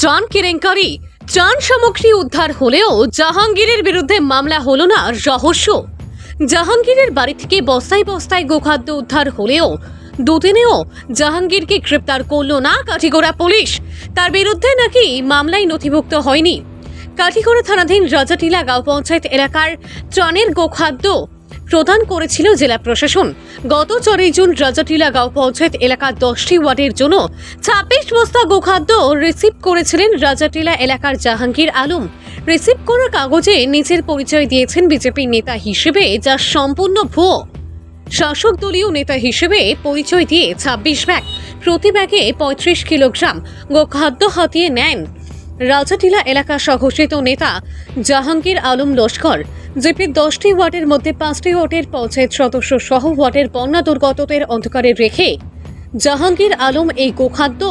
ত্রাণ কেলেঙ্কারি। ত্রাণ সামগ্রী উদ্ধার হলেও জাহাঙ্গীরের বিরুদ্ধে মামলা হলো না রহস্য। জাহাঙ্গীরের বাড়ি থেকে বস্তায় বস্তায় গোখাদ্য উদ্ধার হলেও দুদিনেও জাহাঙ্গীরকে গ্রেপ্তার করল না কাঠিগোড়া পুলিশ। তার বিরুদ্ধে নাকি মামলায় নথিভুক্ত হয়নি। কাঠিগোড়া থানাধীন রাজাটিলা গাঁও পঞ্চায়েত এলাকার ত্রাণের গোখাদ্য প্রদান করেছিল জেলা প্রশাসন। গত চড়ই জুন রাজাটিলা গাঁও পঞ্চায়েত এলাকার দশটি ওয়ার্ডের জন্য ছাব্বিশ বস্তা গোখাদ্য রিসিভ করেছিলেন রাজাটিলা এলাকার জাহাঙ্গীর আলম। রিসিভ করা কাগজে নিজের পরিচয় দিয়েছেন বিজেপি নেতা হিসেবে, যা সম্পূর্ণ ভুয়ো। শাসক দলীয় নেতা হিসেবে পরিচয় দিয়ে ছাব্বিশ ব্যাগ প্রতি ব্যাগে পঁয়ত্রিশ কিলোগ্রাম গোখাদ্য হাতিয়ে নেন। রাজাটিলা এলাকা স্বঘোষিত নেতা জাহাঙ্গীর আলম লস্কর, জেপির দশটি ওয়ার্ডের মধ্যে পাঁচটি ওয়ার্ডের পঞ্চায়েত সদস্য সহ ওয়ার্ডের বন্যা দুর্গতদের অন্ধকারে রেখে জাহাঙ্গীর আলম এই গোখাদ্য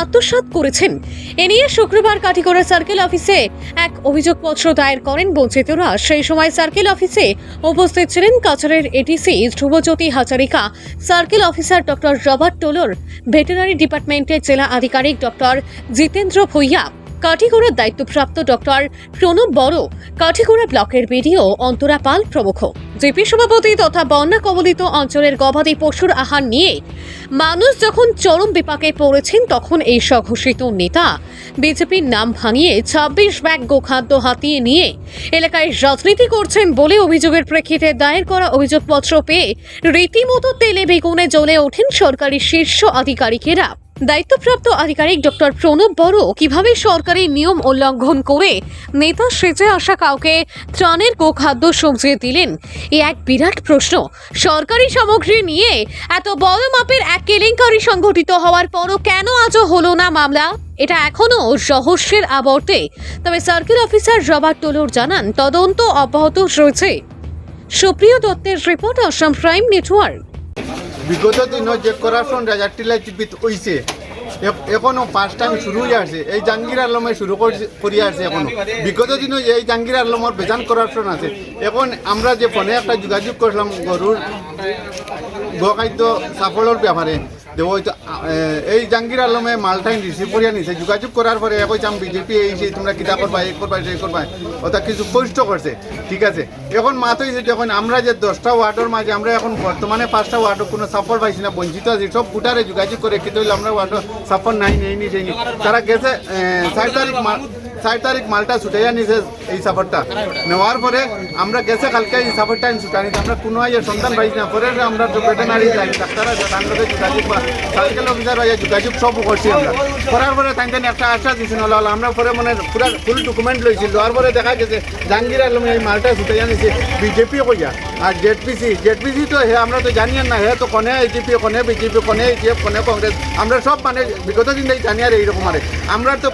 আত্মসাৎ করেছেন। এ নিয়ে শুক্রবার কাঠিগড়া সার্কেল অফিসে এক অভিযোগপত্র দায়ের করেন বঞ্চিতরা। সেই সময় সার্কেল অফিসে উপস্থিত ছিলেন কাছাড়ের ATC Dhrubajyoti Hazarika circle officer doctor Robert Toler, veterinary ডিপার্টমেন্টের জেলা আধিকারিক ডক্টর জিতেন্দ্র ভূঁইয়া কাঠিগড়ার দায়িত্বপ্রাপ্ত ডক্টর প্রণব বড় কাঠিগোড়া ব্লকের বিডিও অন্তরা পাল প্রমুখ। জেপি সভাপতি তথা বন্যা কবলিত অঞ্চলের গবাদি পশুর আহার নিয়ে মানুষ যখন চরম বিপাকে পড়েছেন, তখন এই স্বঘোষিত নেতা বিজেপির নাম ভাঙিয়ে ছাব্বিশ ব্যাগ গোখাদ্য হাতিয়ে নিয়ে এলাকায় রাজনীতি করছেন বলে অভিযোগের প্রেক্ষিতে দায়ের করা অভিযোগপত্র পেয়ে রীতিমতো তেলে বেগুনে জ্বলে ওঠেন সরকারি শীর্ষ আধিকারিকেরা। দায়িত্বপ্রাপ্ত আধিকারিক ডক্টর প্রণব বড় কীভাবে সরকারি নিয়ম উল্লঙ্ঘন করে নেতা সেজে আসা কাউকে ত্রাণের গোখাদ্য সবজিয়ে দিলেন? এ এক বিরাট প্রশ্ন। সরকারি সামগ্রী নিয়ে এত বড় মাপের এক কেলেঙ্কারি সংঘটিত হওয়ার পরও কেন আজও হলো না মামলা? এটা এখনও রহস্যের আবর্তে। তবে সার্কেল অফিসার রবার্ট টোলর জানান, তদন্ত অব্যাহত রয়েছে। সুপ্রিয় দত্তের রিপোর্ট অসম প্রাইম নেটওয়ার্ক। বিগত দিনত যে করাপশন রাজারটিলা চিপিত হইছে এখনও পাঁচ টাইম শুরু হয়ে আসছে এই জাহাঙ্গীর আলমে শুরু করিয়া আসছে এখনও। বিগত দিনও এই জাহাঙ্গীর আলমর বেজান করাপশন আছে, এখন আমরা যে ফোনে একটা যোগাযোগ করলাম গরুর গোখাদ্য সাফল্যর ব্যাপারে যে এই জাহাঙ্গীর আলমে মালটাইন রিসিভ করিয়া নিছে, যোগাযোগ করার পরে কইতাম বিজেপি এই সেই তোমরা কিতা করবা এই করবা, সেই করবা, ওটা কিছু স্পষ্ট করছে, ঠিক আছে এখন মাত হয়েছে যখন আমরা যে দশটা ওয়ার্ডের মাঝে, আমরা এখন বর্তমানে পাঁচটা ওয়ার্ডও কোনো সাপোর্ট পাইছি না, বঞ্চিত আছি, সব কুটারে যোগাযোগ করে, কিন্তু আমরা ওয়ার্ডও সাফল নাই, নেই নি। তারা গেছে ষাট তারিখ ষাট তারিখ মালটা ছুটাইয়া নিছে এই সাফরটা নেওয়ার পরে আমরা গেছে কালকে এই সাফরটা ছুটানি। আমরা কোনো ইয়ে সন্তান পাইছি না। পরে আমরা ভেটেনারি যাই ডাক্তার আছে, তার লগে যোগাযোগ বা সার্কেল অফিসার যোগাযোগ সব করছি আমরা। করার পরে তাকে একটা আশ্বাস দিয়েছিল হলো আমরা পরে মানে পুরা ফুল ডকুমেন্ট লইছিল। দেওয়ার পরে দেখা গেছে, জাহাঙ্গীর আলম এই মালটা ছুটাইয়া নিছে বিজেপি কইয়া। আর জেডপিসি জেডপিসি তো হে, আমরা তো জানি না, হে, তো কোনে এজিপি কোনে বিজেপি কোনে এজিএফ কোনে কংগ্রেস, আমরা সব মানে বিগত দিন থেকে জানি আর এইরকম আরে। আমরা তো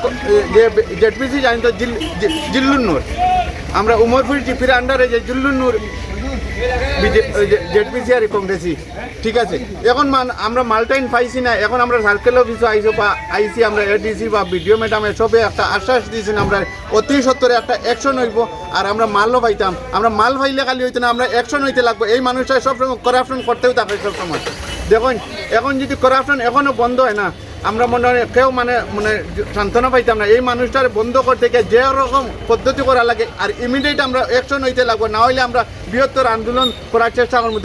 জেডপিসি জানি তো জিল- জি- জিল্লুর নূর। আমরা উমরপুর জিপির আন্ডারে যে জিল্লুর নূর জেডপিসি আর ঠিক আছে? এখন মান আমরা মালটাইন পাইছি না, এখন আমরা সার্কেল অফিসে আইসো বা আইসি আমরা এডিসি বা বিডিও ম্যাডামে সবে একটা আশ্বাস দিয়েছেন, আমরা অতি সত্তরে একটা অ্যাকশন হইব, আর আমরা মালও পাইতাম। আমরা মাল পাইলে খালি হইতো না, আমরা অ্যাকশন হইতে লাগবো। এই মানুষটা সবসময় করাপশন করতেও থাকে সবসময়। দেখুন, এখন যদি করাপশন এখনও বন্ধ হয় না আমরা মনে হয় কেউ মানে মানে সান্ত্বনা পাইতাম না। এই মানুষটার বন্ধ করতে গিয়ে যে রকম পদ্ধতি করা লাগে, আর ইমিডিয়েট আমরা অ্যাকশন হইতে লাগবো। না হইলে আমরা বৃহত্তর আন্দোলন করার চেষ্টা করব।